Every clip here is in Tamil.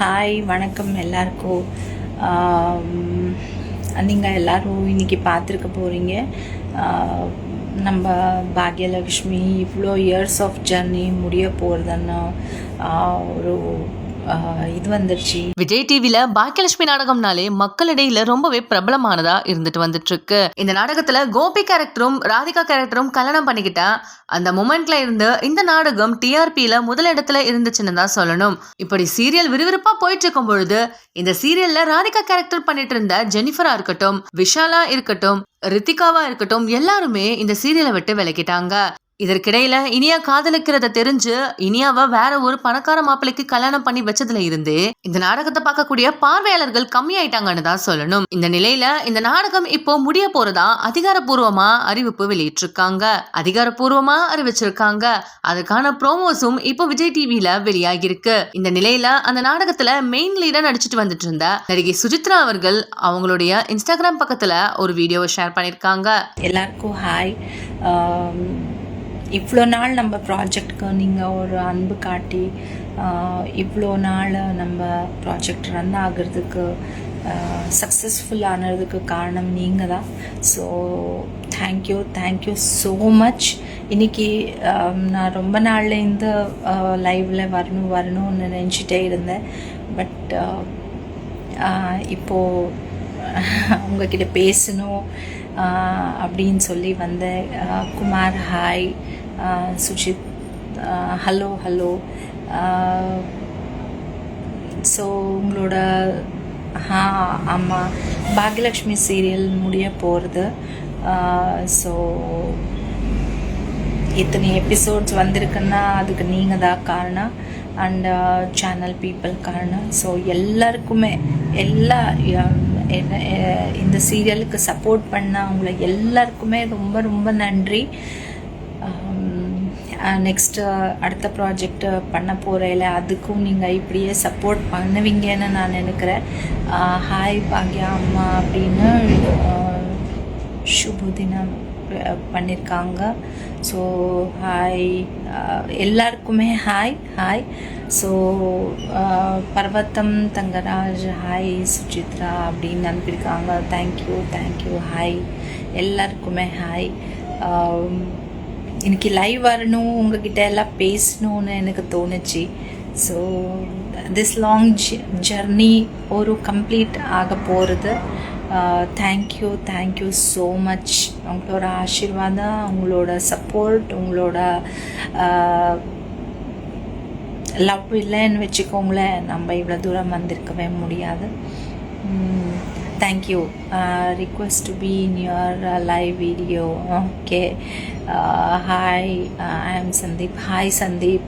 ஹாய் வணக்கம் எல்லாருக்கும். நீங்கள் எல்லாரும் இன்றைக்கி பார்த்துருக்க போகிறீங்க நம்ம பாக்யலக்ஷ்மி இவ்வளோ இயர்ஸ் ஆஃப் ஜர்னி முடிய போகிறதுன்னு ஒரு இது வந்துருச்சு. விஜய் டிவில பாக்கியலட்சுமி நாடகம்னாலே மக்களிடையில ரொம்பவே பிரபலமானதா இருந்துட்டு வந்துட்டு இருக்கு இந்த நாடகத்துல கோபி கேரக்டரும் ராதிகா கேரக்டரும் கல்யாணம் பண்ணிக்கிட்டா அந்த மூமெண்ட்ல இருந்து இந்த நாடகம் டிஆர்பியில முதலிடத்துல இருந்துச்சுன்னு தான் சொல்லணும். இப்படி சீரியல் விறுவிறுப்பா போயிட்டு இருக்கும் பொழுது இந்த சீரியல்ல ராதிகா கேரக்டர் பண்ணிட்டு இருந்த ஜெனிஃபரா இருக்கட்டும் விஷாலா இருக்கட்டும் ரித்திகாவா இருக்கட்டும் எல்லாருமே இந்த சீரியலை விட்டு விலகிட்டாங்க. இதற்கிடையில இனியா காதலிக்கிறத தெரிஞ்சு இனியாவை வேற ஒரு பணக்கார மாப்பிள்ளைக்கு கல்யாணம் பண்ணி வச்சதுல இருந்து இந்த நாடகத்தை பார்க்கக்கூடிய பார்வையாளர்கள் கம்மியாயிட்டாங்கன்னு தான் சொல்லணும். இந்த நிலையில இந்த நாடகம் இப்போ முடிய போறதா அதிகாரப்பூர்வமா அறிவிப்பு வெளியிட்டிருக்காங்க. அதிகாரப்பூர்வமா அறிவிச்சிருக்காங்க. அதுக்கான ப்ரோமோஸும் இப்போ விஜய் டிவில வெளியாகிருக்கு இந்த நிலையில அந்த நாடகத்துல மெயின் லீடா நடிச்சிட்டு வந்துட்டு இருந்த நடிகை சுஜித்ரா அவர்கள் அவங்களுடைய இன்ஸ்டாகிராம் பக்கத்துல ஒரு வீடியோவை ஷேர் பண்ணிருக்காங்க எல்லாருக்கும் ஹாய் இவ்வளோ நாள் நம்ம ப்ராஜெக்ட்க்கு நீங்கள் ஒரு அன்பு காட்டி இவ்வளோ நாள் நம்ம ப்ராஜெக்ட் ரன் ஆகிறதுக்கு சக்ஸஸ்ஃபுல் ஆனதுக்கு காரணம் நீங்கள் தான் so thank you thank you so much இன்னைக்கு நான் ரொம்ப நாளில் இந்த லைவில் வரணும் வரணும்னு நினச்சிட்டே இருந்தேன். பட் இப்போது உங்ககிட்ட பேசணும். அப்படின்னு சொல்லி வந்தேன் Kumar hi Sujith hello hello so உங்களோட ஹா ஆமாம் பாக்யலக்ஷ்மி சீரியல் முடிய போகிறது ஸோ இத்தனை எபிசோட்ஸ் வந்திருக்குன்னா அதுக்கு நீங்கள் தான் காரணம். அண்ட் சேனல் பீப்புள் காரணம். ஸோ எல்லாருக்குமே எல்லா என்ன- இந்த சீரியலுக்கு சப்போர்ட் பண்ண அவங்கள எல்லாருக்குமே ரொம்ப ரொம்ப நன்றி. நெக்ஸ்ட்டு அடுத்த ப்ராஜெக்ட் பண்ண போகிறேல அதுக்கும் நீங்கள் இப்படியே சப்போர்ட் பண்ணுவீங்கன்னு நான் நினைக்கிறேன். ஹாய் பாக்யா அம்மா அப்படின்னு சுபுதினம். பண்ணியிருக்காங்க ஸோ ஹாய் எல்லாருக்குமே hi hi so Parvatham Thangaraj hi Sujithra அப்படின்னு அனுப்பியிருக்காங்க. Thank you thank you hi எல்லாருக்குமே ஹாய் இன்னைக்கு லைவ் வரணும் உங்ககிட்ட எல்லாம் பேசணும்னு எனக்கு தோணுச்சு. ஸோ திஸ் லாங் ஜெர்னி ஒரு கம்ப்ளீட் ஆக போகிறது தேங்க்யூ தேங்க்யூ ஸோ மச் உங்களோட ஆசீர்வாதம் உங்களோட சப்போர்ட் உங்களோட uh, லவ் இல்லைன்னு வச்சுக்கோங்களேன். நம்ம இவ்வளோ தூரம் வந்திருக்கவே முடியாது. Thank you request to be in your live video okay hi I am Sandeep hi Sandeep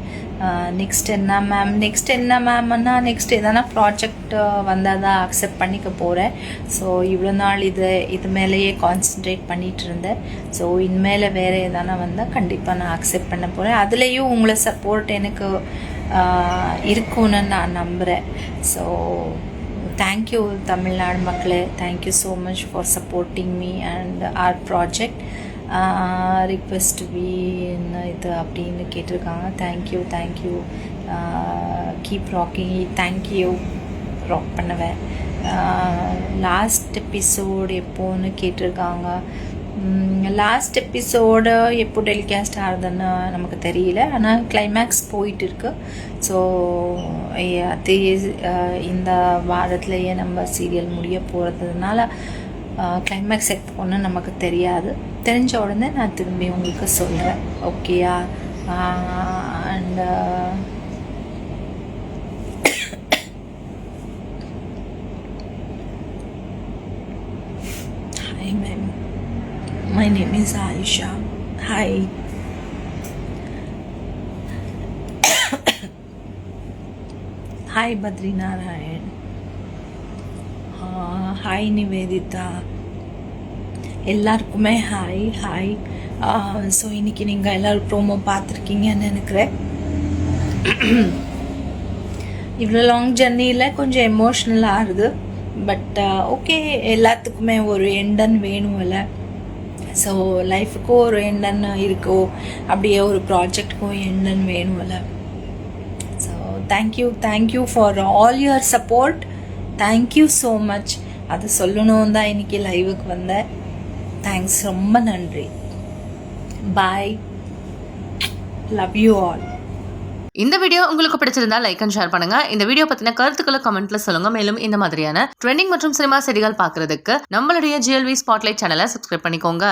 next என்ன மேம் நெக்ஸ்ட் என்ன மேம்னா நெக்ஸ்ட் எதனா ப்ராஜெக்ட் வந்தால் தான் அக்செப்ட் பண்ணிக்க போகிறேன் ஸோ இவ்வளோ நாள் இது இது மேலேயே கான்சென்ட்ரேட் பண்ணிட்டு இருந்தேன். ஸோ இனிமேல் வேறு எதனா வந்தால் கண்டிப்பாக நான் அக்செப்ட் பண்ண போகிறேன் அதுலேயும் உங்களை சப்போர்ட் எனக்கு இருக்கும்னு நான் நம்புகிறேன் ஸோ தேங்க்யூ தமிழ்நாடு மக்களே. Thank you so much for supporting me and our project request we இது அப்படின்னு கேட்டிருக்காங்க. Thank you thank you keep rocking thank you rock பண்ணுவேன் லாஸ்ட் எபிசோடு எப்போன்னு கேட்டிருக்காங்க. லாஸ்ட் எபிசோடு எப்போ டெலிகாஸ்ட் ஆகுதுன்னு நமக்கு தெரியல. ஆனால் கிளைமேக்ஸ் போயிட்டு இருக்கு ஸோ அது இந்த வாரத்திலேயே நம்ம சீரியல் முடிய போகிறதுனால கிளைமேக்ஸ் எப்போன்னு நமக்கு தெரியாது. தெரிஞ்ச உடனே நான் திரும்பி உங்களுக்கு சொல்கிறேன் ஓகேயா and hi ma'am my name is Ayesha hi hi Badrinarayan hi Nivedita எல்லாருக்குமே ஹாய் ஹாய். ஸோ இன்னைக்கு நீங்கள் எல்லோரும் ப்ரோமோ பார்த்துருக்கீங்கன்னு நினைக்கிறேன். இவ்வளோ லாங் ஜர்னியில் கொஞ்சம் எமோஷ்னலாக ஆகுது பட் ஓகே எல்லாத்துக்குமே ஒரு எண்டன் வேணும்ல. ஸோ லைஃபுக்கும் ஒரு எண்டன் இருக்கோ அப்படியே ஒரு ப்ராஜெக்டுக்கும் எண்டன் வேணும்ல. So thank you thank you for all your support thank you so much அது சொல்லணும் தான் இன்னைக்கு லைவுக்கு வந்தேன். தேங்க்ஸ் ரொம்ப நன்றி. பாய் லவ் யூ ஆல் இந்த வீடியோ உங்களுக்கு பிடிச்சிருந்தா லைக் அண்ட் ஷேர் பண்ணுங்க. இந்த வீடியோ பத்தின கருத்துக்களை கமெண்ட்ல சொல்லுங்க. மேலும் இந்த மாதிரியான ட்ரெண்டிங் மற்றும் சினிமா செய்திகள் பாக்குறதுக்கு நம்மளுடைய ஜிஎல்வி ஸ்பாட்லைட் சேனலை சப்ஸ்கிரைப் பண்ணிக்கோங்க.